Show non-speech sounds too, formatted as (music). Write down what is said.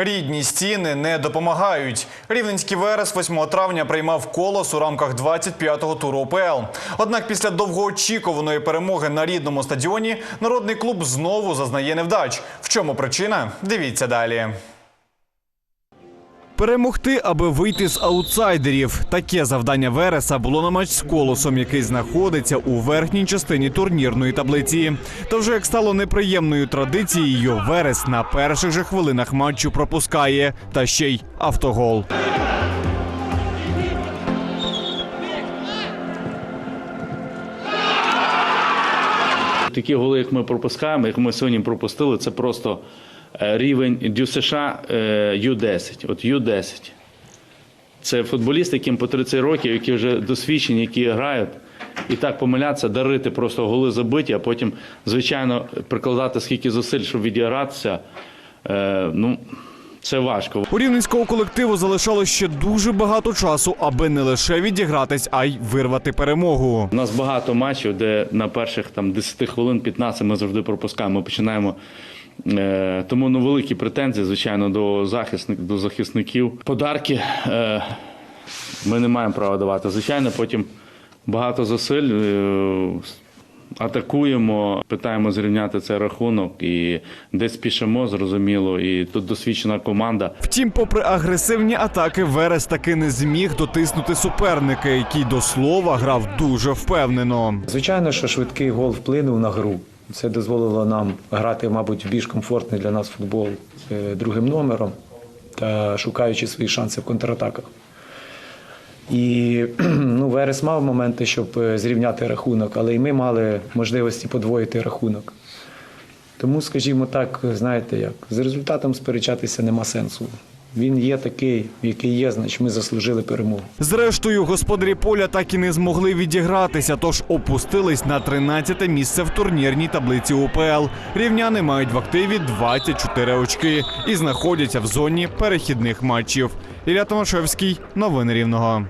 Рідні стіни не допомагають. Рівненський Верес 8 травня приймав колос у рамках 25-го туру ОПЛ. Однак після довгоочікуваної перемоги на рідному стадіоні народний клуб знову зазнає невдач. В чому причина? Дивіться далі. Перемогти, аби вийти з аутсайдерів. Таке завдання Вереса було на матч з колосом, який знаходиться у верхній частині турнірної таблиці. Та вже як стало неприємною традицією, Верес на перших же хвилинах матчу пропускає та ще й автогол. Такі голи, як ми пропускаємо, як ми сьогодні пропустили, це просто рівень Дю США е, Ю-10. От Ю-10. Це футболісти, яким по 30 років, які вже досвідчені, які грають. І так помилятися, дарити просто голи забиті, а потім, звичайно, прикладати скільки зусиль, щоб відігратися. Е, ну, це важко. У рівненського колективу залишалось ще дуже багато часу, аби не лише відігратись, а й вирвати перемогу. У нас багато матчів, де на перших там 10 хвилин 15 ми завжди пропускаємо. Ми починаємо. Е, тому ну, великі претензії, звичайно, до, захисник, до захисників. Подарки е, ми не маємо права давати. Звичайно, потім багато зусиль. Е, Атакуємо, питаємо зрівняти цей рахунок і десь спішимо, зрозуміло. І тут досвідчена команда. Втім, попри агресивні атаки, Верес таки не зміг дотиснути суперника, який до слова грав дуже впевнено. Звичайно, що швидкий гол вплинув на гру. Це дозволило нам грати, мабуть, в більш комфортний для нас футбол е, другим номером та шукаючи свої шанси в контратаках. І (clears throat) ну, Верес мав моменти, щоб е, зрівняти рахунок, але і ми мали можливості подвоїти рахунок. Тому, скажімо так, знаєте як, з результатом сперечатися нема сенсу. Він є такий, який є, значить ми заслужили перемогу. Зрештою, господарі поля так і не змогли відігратися, тож опустились на 13-те місце в турнірній таблиці УПЛ. Рівняни мають в активі 24 очки і знаходяться в зоні перехідних матчів. Ілля Томашевський, новини Рівного.